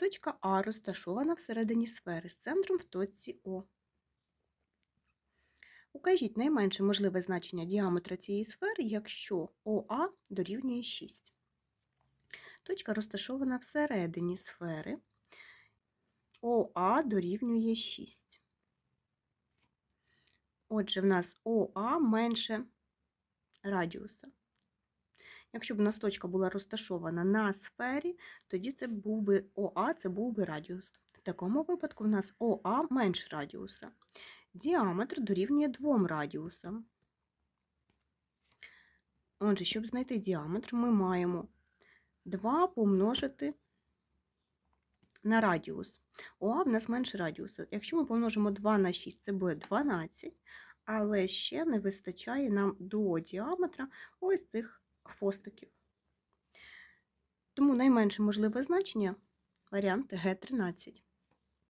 Точка А розташована всередині сфери з центром в точці О. Укажіть найменше можливе значення діаметра цієї сфери, якщо ОА дорівнює 6. Точка розташована всередині сфери. ОА дорівнює 6. Отже, в нас ОА менше радіуса. Якщо б у нас точка була розташована на сфері, тоді це був би ОА, це був би радіус. В такому випадку в нас ОА менше радіуса. Діаметр дорівнює двом радіусам. Отже, щоб знайти діаметр, ми маємо 2 помножити на радіус. ОА в нас менше радіуса. Якщо ми помножимо 2 на 6, це буде 12, але ще не вистачає нам до діаметра ось цих хвостиків. Тому найменше можливе значення варіант Г13.